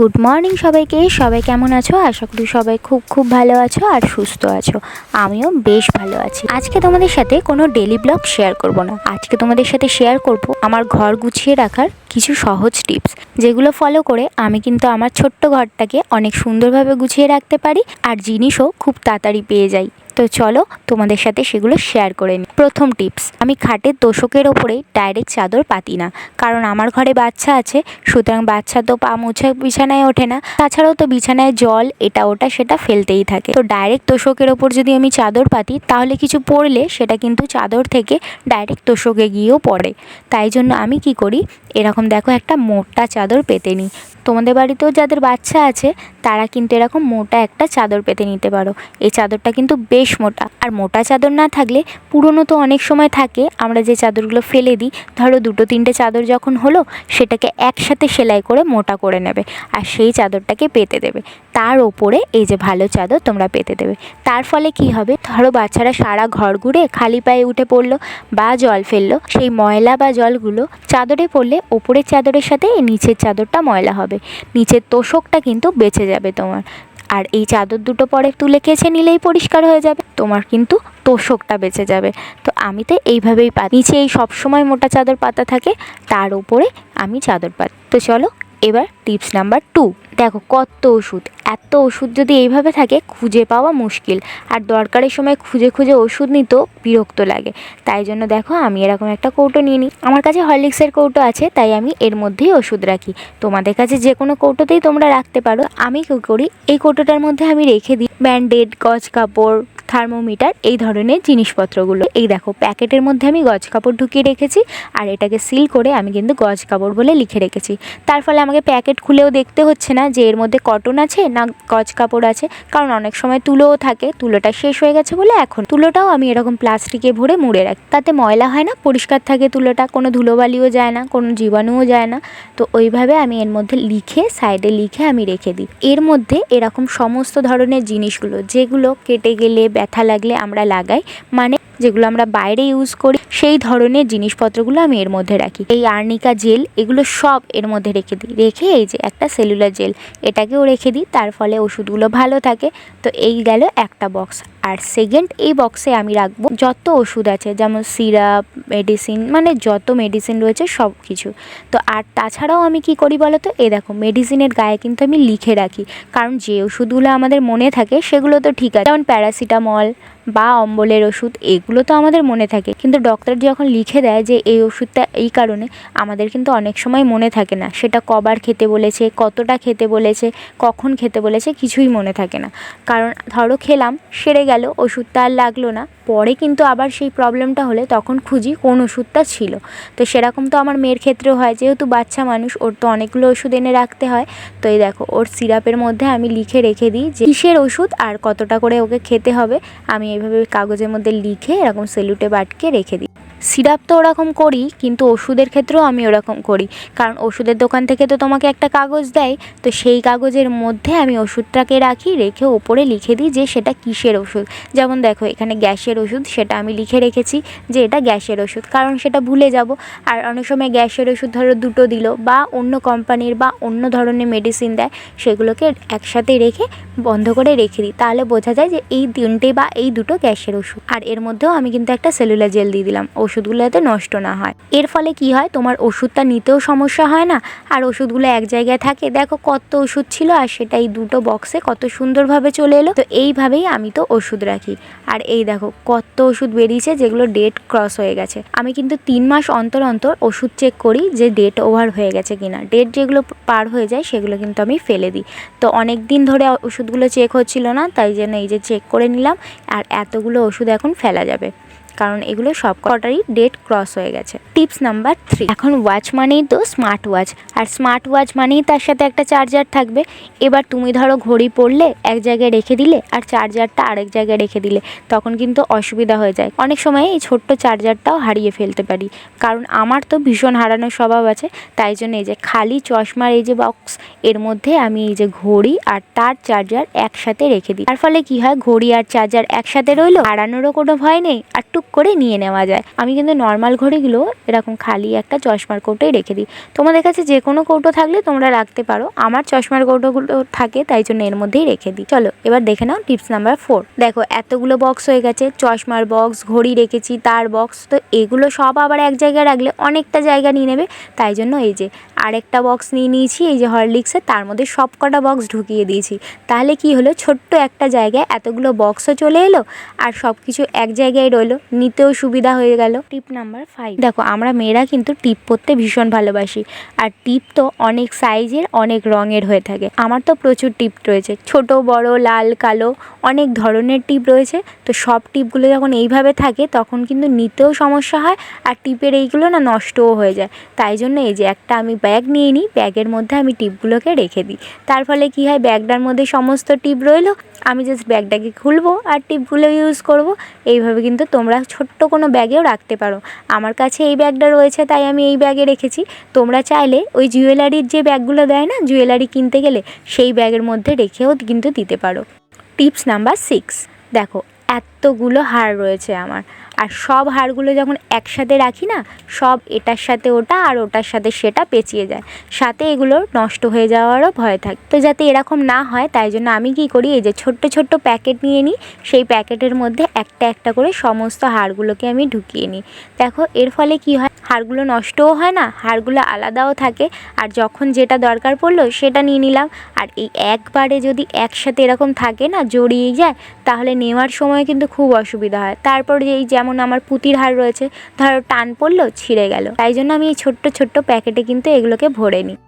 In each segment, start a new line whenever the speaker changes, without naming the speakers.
Good morning সবাইকে। সবাই কেমন আছো? আশা করি সবাই খুব খুব ভালো আছো আর সুস্থ আছো। আমিও বেশ ভালো আছি। আজকে তোমাদের সাথে কোনো ডেলি ব্লগ শেয়ার করব না। আজকে তোমাদের সাথে শেয়ার করব আমার ঘর গুছিয়ে রাখার কিছু সহজ টিপস যেগুলো ফলো করে আমি কিন্তু আমার ছোট্ট ঘরটাকে অনেক সুন্দরভাবে গুছিয়ে রাখতে পারি আর জিনিসও খুব তাড়াতাড়ি পেয়ে যাই। তো চলো তোমাদের সাথে সেগুলো শেয়ার করে নিই প্রথম টিপস আমি খাটের তোষকের ওপরে ডাইরেক্ট চাদর পাতি না। কারণ আমার ঘরে বাচ্চা আছে, সুতরাং বাচ্চা তো পা মুছে বিছানায় ওঠে না। তাছাড়াও তো বিছানায় জল, এটা ওটা, সেটা ফেলতেই থাকে। তো ডাইরেক্ট তোষকের ওপর যদি আমি চাদর পাতি, তাহলে কিছু পড়লে সেটা কিন্তু চাদর থেকে ডাইরেক্ট তোষকে গিয়েও পড়ে। তাই জন্য আমি কি করি, এরকম দেখো একটা মোটা চাদর পেতে নিই তোমাদের বাড়িতেও যাদের বাচ্চা আছে, তারা কিন্তু এরকম মোটা একটা চাদর পেতে নিতে পারো। এই চাদরটা কিন্তু বেশ মোটা। আর মোটা চাদর না থাকলে পুরনো তো অনেক সময় থাকে, আমরা যে চাদরগুলো ফেলে দিই, ধরো দুটো তিনটে চাদর যখন হলো, সেটাকে একসাথে সেলাই করে মোটা করে নেবে আর সেই চাদরটাকে পেতে দেবে। তার ওপরে এই যে ভালো চাদর তোমরা পেতে দেবে। তার ফলে কি হবে? ধরো বাচ্চারা সারা ঘর ঘুরে খালি পায়ে উঠে পড়ল বা জল ফেলল, সেই ময়লা বা জলগুলো চাদরে পড়লে ওপরের চাদরের সাথে নিচের চাদরটা ময়লা হবে। নিচের তোষকটা কিন্তু বেঁচে যাবে তোমার। আর এই চাদর দুটো পরে তুলে কেচে নিলেই পরিষ্কার হয়ে যাবে, তোমার কিন্তু তোষকটা বেঁচে যাবে। তো আমি তো এইভাবেই পাতি নিচে এই সবসময় মোটা চাদর পাতা থাকে, তার উপরে আমি চাদর পাতি তো চলো এবার টিপস নাম্বার টু দেখো কত ওষুধ, এত ওষুধ যদি এইভাবে থাকে খুঁজে পাওয়া মুশকিল। আর দরকারের সময় খুঁজে খুঁজে ওষুধ নিতেও বিরক্ত লাগে। তাই জন্য দেখো আমি এরকম একটা কৌটো নিয়ে নিই। আমার কাছে হরলিক্সের কৌটো আছে, তাই আমি এর মধ্যেই ওষুধ রাখি। তোমাদের কাছে যে কোনো কৌটোতেই তোমরা রাখতে পারো। আমি কী করি, এই কৌটোটার মধ্যে আমি রেখে দিই ব্যান্ডেড, গজ, কাপড় থার্মোমিটার, এই ধরনের জিনিসপত্রগুলো। এই দেখো, প্যাকেটের মধ্যে আমি গজ কাপড় ঢুকিয়ে রেখেছি, আর এটাকে সিল করে আমি কিন্তু গজ কাপড় বলে লিখে রেখেছি। তার ফলে আমাকে প্যাকেট খুলেও দেখতে হচ্ছে না যে এর মধ্যে কটন আছে না গজ কাপড় আছে, কারণ অনেক সময় তুলোও থাকে, তুলোটা শেষ হয়ে গেছে বলে এখন। তুলোটাও আমি এরকম প্লাস্টিকে ভরে মুড়ে রাখি। তাতে ময়লা হয় না, পরিষ্কার থাকে তুলোটা, কোনো ধুলোবালিও যায় না, কোনো জীবাণুও যায় না। তো ওইভাবে আমি এর মধ্যে লিখে, সাইডে লিখে আমি রেখে দিই। এর মধ্যে এরকম সমস্ত ধরনের জিনিসগুলো, যেগুলো কেটে গেলে ব্যথা লাগলে আমরা লাগাই। মানে যেগুলো আমরা বাইরে ইউজ করি, সেই ধরনের জিনিসপত্রগুলো আমি এর মধ্যে রাখি। এই আর্নিকা জেল, এগুলো সব এর মধ্যে রেখে দিই। রেখে এই যে একটা সেলুলার জেল এটাকেও রেখে দিই। তার ফলে ওষুধগুলো ভালো থাকে। তো এই গেল একটা বক্স আর সেকেন্ড এই বক্সে আমি রাখব যত ওষুধ আছে, যেমন সিরাপ মেডিসিন মানে যত মেডিসিন রয়েছে সব কিছু। তো আর তাছাড়াও আমি কি করি বলো তো এ দেখো মেডিসিনের গায়ে কিন্তু আমি লিখে রাখি। কারণ যে ওষুধগুলো আমাদের মনে থাকে, সেগুলো তো ঠিক আছে। যেমন প্যারাসিটামল বা অম্বলের ওষুধ, এগুলো তো আমাদের মনে থাকে। কিন্তু ডক্টর যখন লিখে দেয় যে এই ওষুধটা এই কারণে, আমাদের কিন্তু অনেক সময় মনে থাকে না। সেটা কবার খেতে বলেছে, কতটা খেতে বলেছে, কখন খেতে বলেছে, কিছুই মনে থাকে না। কারণ ধরো খেলাম, সেরে গেল, ওষুধটা আর লাগল না। পরে কিন্তু আবার সেই প্রবলেমটা হলে তখন খুঁজি কোন ওষুধটা ছিল। তো সেরকম তো আমার মেয়ের ক্ষেত্রেও হয়। যেহেতু বাচ্চা মানুষ, ওর তো অনেকগুলো ওষুধ এনে রাখতে হয়। তো এই দেখো, ওর সিরাপের মধ্যে আমি লিখে রেখে দিই যে, কিসের ওষুধ আর কতটা করে ওকে খেতে হবে, আমি এইভাবে কাগজের মধ্যে লিখে এরকম সেলুটে বাটকে রেখে দিই। সিরাপ তো ওরকম করি, কিন্তু ওষুধের ক্ষেত্রেও আমি ওরকম করি। কারণ ওষুধের দোকান থেকে তো তোমাকে একটা কাগজ দেয়, তো সেই কাগজের মধ্যে আমি ওষুধটাকে রাখি, রেখে ওপরে লিখে দিই যে সেটা কিসের ওষুধ। যেমন দেখো, এখানে গ্যাসের ওষুধ, সেটা আমি লিখে রেখেছি যে এটা গ্যাসের ওষুধ। কারণ সেটা ভুলে যাব। আর অনেক সময় গ্যাসের ওষুধ ধরো দুটো দিল বা অন্য কোম্পানির বা অন্য ধরনের মেডিসিন দেয়, সেগুলোকে একসাথে রেখে বন্ধ করে রেখে দিই। তাহলে বোঝা যায় যে এই তিনটে বা এই দুটো গ্যাসের ওষুধ। আর এর মধ্যেও আমি কিন্তু একটা সেলুলার জেল দিয়ে দিলাম। ওষুধগুলো যাতে নষ্ট না হয়। এর ফলে কি হয়? তোমার ওষুধটা নিতেও সমস্যা হয় না। আর ওষুধগুলো এক জায়গায় থাকে, দেখো কত ওষুধ ছিল আর সেটা এই দুটো বক্সে কত সুন্দরভাবে চলে এলো। তো এইভাবেই আমি তো ওষুধ রাখি। আর এই দেখো কত ওষুধ বেরিয়েছে যেগুলো ডেট ক্রস হয়ে গেছে। আমি কিন্তু তিন মাস অন্তর অন্তর ওষুধ চেক করি যে ডেট ওভার হয়ে গেছে কিনা। ডেট যেগুলো পার হয়ে যায় সেগুলো কিন্তু আমি ফেলে দিই। তো অনেক দিন ধরে ওষুধগুলো চেক হচ্ছিল না, তাই জন্য এই যে চেক করে নিলাম। আর এতগুলো ওষুধ এখন ফেলা যাবে। কারণ এগুলো সব কটারই ডেট ক্রস হয়ে গেছে। টিপস নাম্বার থ্রি এখন ওয়াচ মানেই তো স্মার্ট ওয়াচ আর স্মার্ট ওয়াচ মানেই তার সাথে একটা চার্জার থাকবে। এবার তুমি ধরো ঘড়ি পড়লে এক জায়গায় রেখে দিলে আর চার্জারটা আরেক জায়গায় রেখে দিলে, তখন কিন্তু অসুবিধা হয়ে যায়। অনেক সময় এই ছোট্ট চার্জারটাও হারিয়ে ফেলতে পারি। কারণ আমার তো ভীষণ হারানোর স্বভাব আছে, তাই জন্য এই যে খালি চশমার এই যে বক্স এর মধ্যে আমি এই যে ঘড়ি আর তার চার্জার একসাথে রেখে দিই। তার ফলে কি হয়, ঘড়ি আর চার্জার একসাথে রইল, হারানোরও কোনো ভয় নেই। আর টুক করে নিয়ে নেওয়া যায়। আমি কিন্তু নর্মাল ঘড়িগুলো এরকম খালি একটা চশমার কৌটোয় রেখে দিই। তোমাদের কাছে যে কোনো কৌটো থাকলে তোমরা রাখতে পারো। আমার চশমার কৌটোগুলো থাকে, তাই জন্য এর মধ্যেই রেখে দিই। চলো, এবার দেখে নাও টিপস নাম্বার ফোর দেখো, এতগুলো বক্স হয়ে গেছে। চশমার বক্স ঘড়ি রেখেছি, তার বক্স তো এগুলো সব আবার এক জায়গায় রাখলে অনেকটা জায়গা নিয়ে নেবে। তাই জন্য এই যে আরেকটা বক্স নিয়ে নিয়েছি, এই যে হরলিক্সের তার মধ্যে সব কটা বক্স ঢুকিয়ে দিয়েছি। তাহলে কি হলো? ছোট্ট একটা জায়গায় এতগুলো বক্সও চলে এলো, আর সব কিছু এক জায়গায় রইল। নিতেও সুবিধা হয়ে গেল। টিপ নাম্বার ফাইভ দেখো, আমরা মেয়েরা কিন্তু টিপ পরতে ভীষণ ভালোবাসি। আর টিপ তো অনেক সাইজের অনেক রঙের হয়ে থাকে। আমার তো প্রচুর টিপ রয়েছে। ছোট, বড়, লাল, কালো, অনেক ধরনের টিপ রয়েছে। তো সব টিপগুলো যখন এইভাবে থাকে, তখন কিন্তু নিতেও সমস্যা হয় আর টিপের এইগুলো না নষ্টও হয়ে যায়। তাই জন্য এই যে একটা আমি ব্যাগ নিয়ে নিই ব্যাগের মধ্যে আমি টিপগুলোকে রেখে দিই। তার ফলে কি হয় ব্যাগটার মধ্যে সমস্ত টিপ রইল। আমি জাস্ট ব্যাগটাকে খুলবো আর টিপগুলো ইউজ করব। এইভাবে কিন্তু তোমরা ছোট্ট কোনো ব্যাগেও রাখতে পারো। আমার কাছে এই ব্যাগটা রয়েছে, তাই আমি এই ব্যাগে রেখেছি। তোমরা চাইলে ওই জুয়েলারির যে ব্যাগগুলো দেয় না, জুয়েলারি কিনতে গেলে সেই ব্যাগের মধ্যে রেখেও কিন্তু দিতে পারো। Tips number six. দেখো এতগুলো হাড় রয়েছে আমার। আর সব হাড়গুলো যখন একসাথে রাখি না, সব এটার সাথে ওটা আর ওটার সাথে সেটা পেঁচিয়ে যায়। সাথে এগুলো নষ্ট হয়ে যাওয়ারও ভয় থাকে। তো যাতে এরকম না হয়, তাই জন্য আমি কি করি, এই যে ছোট্ট ছোট্ট প্যাকেট নিয়ে নিই, সেই প্যাকেটের মধ্যে একটা একটা করে সমস্ত হাড়গুলোকে আমি ঢুকিয়ে নিই। দেখো, এর ফলে কি হয় হারগুলো নষ্টও হয় না, হাড়গুলো আলাদাও থাকে। আর যখন যেটা দরকার পড়ল সেটা নিয়ে নিলাম। আর এই একবারে যদি একসাথে এরকম থাকে না, জড়িয়ে যায়, তাহলে নেওয়ার সময় কিন্তু খুব অসুবিধা হয়। তারপর এই যেমন আমার পুঁতির হাড় রয়েছে, ধরো টান পড়ল, ছিঁড়ে গেল। তাই জন্য আমি এই ছোট্ট ছোট্ট প্যাকেটে কিন্তু এগুলোকে ভরে নিই।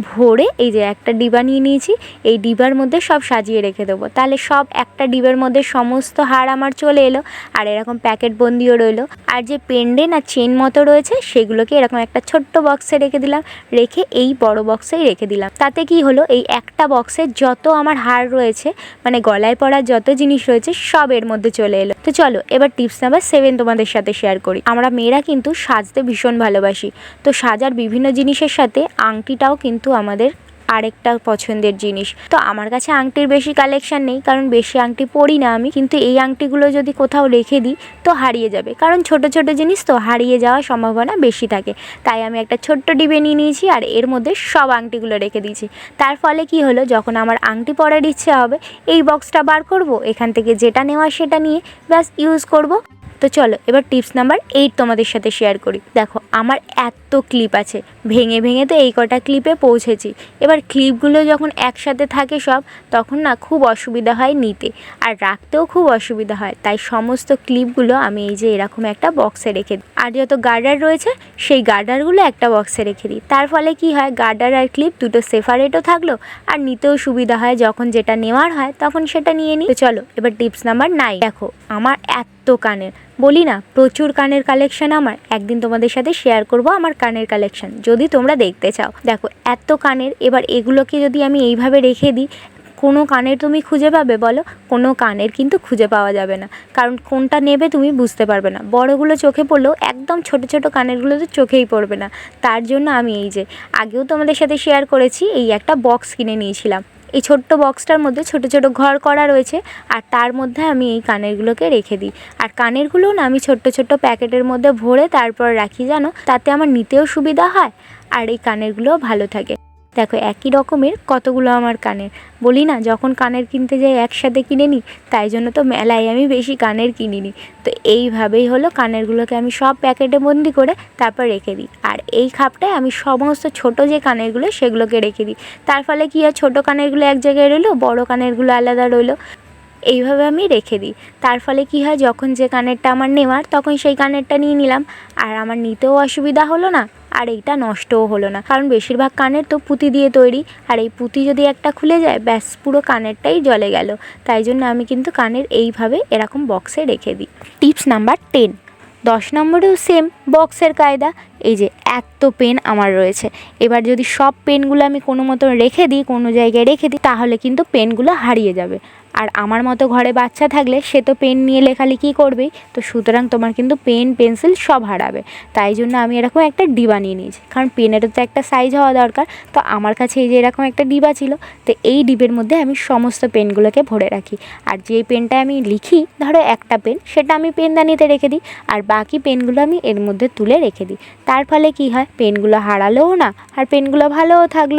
ভরে এই যে একটা ডিবা নিয়ে নিয়েছি, এই ডিবার মধ্যে সব সাজিয়ে রেখে দেবো। তাহলে সব একটা ডিবার মধ্যে সমস্ত হার আমার চলে এলো, আর এরকম প্যাকেট বন্দিও রইল। আর যে পেন্ডেন আর চেন মতো রয়েছে, সেগুলোকে এরকম একটা ছোট্ট বক্সে রেখে দিলাম, রেখে এই বড় বক্সেই রেখে দিলাম। তাতে কি হলো, এই একটা বক্সে যত আমার হার রয়েছে মানে গলায় পড়া যত জিনিস রয়েছে, সব এর মধ্যে চলে এলো। তো চলো, এবার টিপস নাম্বার সেভেন তোমাদের সাথে শেয়ার করি। আমরা মেয়েরা কিন্তু সাজতে ভীষণ ভালোবাসি। তো সাজার বিভিন্ন জিনিসের সাথে আংটিটাও কিন্তু আমাদের আরেকটা পছন্দের জিনিস। তো আমার কাছে আংটির বেশি কালেকশন নেই, কারণ বেশি আংটি পরি না আমি। কিন্তু এই আংটিগুলো যদি কোথাও রেখে দিই, তো হারিয়ে যাবে। কারণ ছোট ছোট জিনিস তো হারিয়ে যাওয়ার সম্ভাবনা বেশি থাকে। তাই আমি একটা ছোট্ট ডিবে নিয়ে নিয়েছি আর এর মধ্যে সব আংটিগুলো রেখে দিয়েছি। তার ফলে কি হলো, যখন আমার আংটি পরার ইচ্ছে হবে, এই বক্সটা বার করব, এখান থেকে যেটা নেওয়া সেটা নিয়ে ব্যাস ইউজ করব। তো চলো, এবার টিপস নাম্বার এইট তোমাদের সাথে শেয়ার করি। দেখো, আমার এত ক্লিপ আছে। ভেঙে ভেঙে তো এই কটা ক্লিপে পৌঁছেছি। এবার ক্লিপগুলো যখন একসাথে থাকে সব, তখন না খুব অসুবিধা হয় নিতে। আর রাখতেও খুব অসুবিধা হয়। তাই সমস্ত ক্লিপগুলো আমি এই যে এরকম একটা বক্সে রেখে দিই। আর যত গার্ডার রয়েছে, সেই গার্ডারগুলো একটা বক্সে রেখে দিই। তার ফলে কি হয় গার্ডার আর ক্লিপ দুটো সেপারেটও থাকল, আর নিতেও সুবিধা হয়। যখন যেটা নেওয়ার হয়, তখন সেটা নিয়ে নিই। চলো, এবার টিপস নাম্বার নাই দেখো, আমার এত কানের। বলি না, প্রচুর কানের কালেকশন আমার। একদিন তোমাদের সাথে শেয়ার করব আমার কানের কালেকশন যদি তোমরা দেখতে চাও। দেখো, এত কানের, এবার এগুলোকে যদি আমি এইভাবে রেখে দিই, কোনো কানের তুমি খুঁজে পাবে বলো? কোনো কানের কিন্তু খুঁজে পাওয়া যাবে না। কারণ কোনটা নেবে তুমি বুঝতে পারবে না। বড়গুলো চোখে পড়লেও একদম ছোট ছোট কানেরগুলো তো চোখেই পড়বে না। তার জন্য আমি এই যে, আগেও তোমাদের সাথে শেয়ার করেছি, এই একটা বক্স কিনে নিয়েছিলাম। এই ছোট্ট বক্সটার মধ্যে ছোট ছোট ঘর করা রয়েছে, আর তার মধ্যে আমি এই কানেরগুলোকে রেখে দিই। আর কানেরগুলো না আমি ছোট্ট ছোট্ট প্যাকেটের মধ্যে ভরে তারপর রাখি জানো? তাতে আমার নিতেও সুবিধা হয়, আর এই কানেরগুলোও ভালো থাকে। দেখো, একই রকমের কতগুলো আমার কানের। বলি না, যখন কানের কিনতে যাই একসাথে কিনে নিই, তাই জন্য তো মেলায় আমি বেশি কানের কিনি নি তো এইভাবেই হলো কানেরগুলোকে আমি সব প্যাকেটে বন্দি করে তারপর রেখে দিই। আর এই খাপটায় আমি সমস্ত ছোট যে কানেরগুলো, সেগুলোকে রেখে দিই। তার ফলে কী হয়, ছোটো কানেরগুলো এক জায়গায় রইল, বড় কানেরগুলো আলাদা রইল। এইভাবে আমি রেখে দিই। তার ফলে কী হয়, যখন যে কানেরটা আমার নেওয়ার, তখন সেই কানেরটা নিয়ে নিলাম। আর আমার নিতেও অসুবিধা হলো না। আর এইটা নষ্টও হলো না। কারণ বেশিরভাগ কানের তো পুঁতি দিয়ে তৈরি। আর এই পুঁতি যদি একটা খুলে যায়, ব্যাস পুরো কানেরটাই জলে গেল। তাই জন্য আমি কিন্তু কানের এইভাবে এরকম বক্সে রেখে দিই। টিপস নাম্বার টেন দশ নম্বরেও সেম বক্সের কায়দা। এই যে এত পেন আমার রয়েছে। এবার যদি সব পেনগুলো আমি কোনো মতন রেখে দিই, কোনো জায়গায় রেখে দিই, তাহলে কিন্তু পেনগুলো হারিয়ে যাবে। আর আমার মতো ঘরে বাচ্চা থাকলে সে তো পেন নিয়ে লেখালেখি করবেই। তো সুতরাং তোমার কিন্তু পেন পেন্সিল সব হারাবে। তাই জন্য আমি এরকম একটা ডিবা নিয়ে নিয়েছি। কারণ পেনেরও তো একটা সাইজ হওয়া দরকার। তো আমার কাছে এই যে এরকম একটা ডিবা ছিল, তো এই ডিবের মধ্যে আমি সমস্ত পেনগুলোকে ভরে রাখি। আর যে পেনটা আমি লিখি, ধরো একটা পেন সেটা আমি পেনদানিতে রেখে দিই। আর বাকি পেনগুলো আমি এর মধ্যে তুলে রেখে দিই। তার ফলে কি হয়? পেনগুলো হারালোও না, আর পেনগুলো ভালোও থাকল।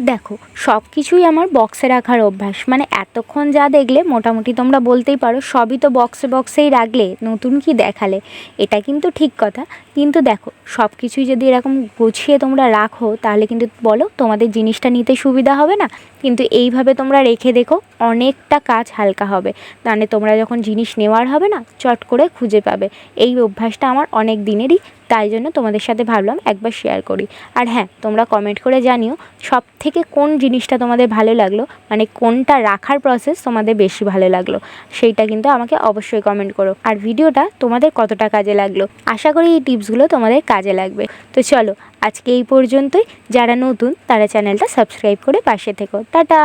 দেখো সব কিছুই আমার বক্সে রাখার অভ্যাস। মানে এতক্ষণ যা দেখলে, মোটামুটি তোমরা বলতেই পারো, সবই তো বক্সে বক্সেই রাখলে, নতুন কি দেখালে? এটা কিন্তু ঠিক কথা। কিন্তু দেখো সব কিছুই যদি এরকম গুছিয়ে তোমরা রাখো, তাহলে কিন্তু বলো তোমাদের জিনিসটা নিতে সুবিধা হবে না। কিন্তু এইভাবে তোমরা রেখে দেখো, অনেকটা কাজ হালকা হবে। মানে তোমরা যখন জিনিস নেওয়ার হবে না, চট করে খুঁজে পাবে। এই অভ্যাসটা আমার অনেক দিনেরই, তাই জন্য তোমাদের সাথে ভাবলাম একবার শেয়ার করি। আর হ্যাঁ তোমরা কমেন্ট করে জানিও সব থেকে কোন জিনিসটা তোমাদের ভালো লাগল? মানে কোনটা রাখার প্রসেস তোমাদের বেশি ভালো লাগল? সেইটা কিন্তু আমাকে অবশ্যই কমেন্ট করো। আর ভিডিওটা তোমাদের কতটা কাজে লাগল? আশা করি এই টিপসগুলো তোমাদের কাজে লাগবে। তো চলো, আজকে এই পর্যন্তই। যারা নতুন, তারা চ্যানেলটা সাবস্ক্রাইব করে পাশে থেকো। টাটা!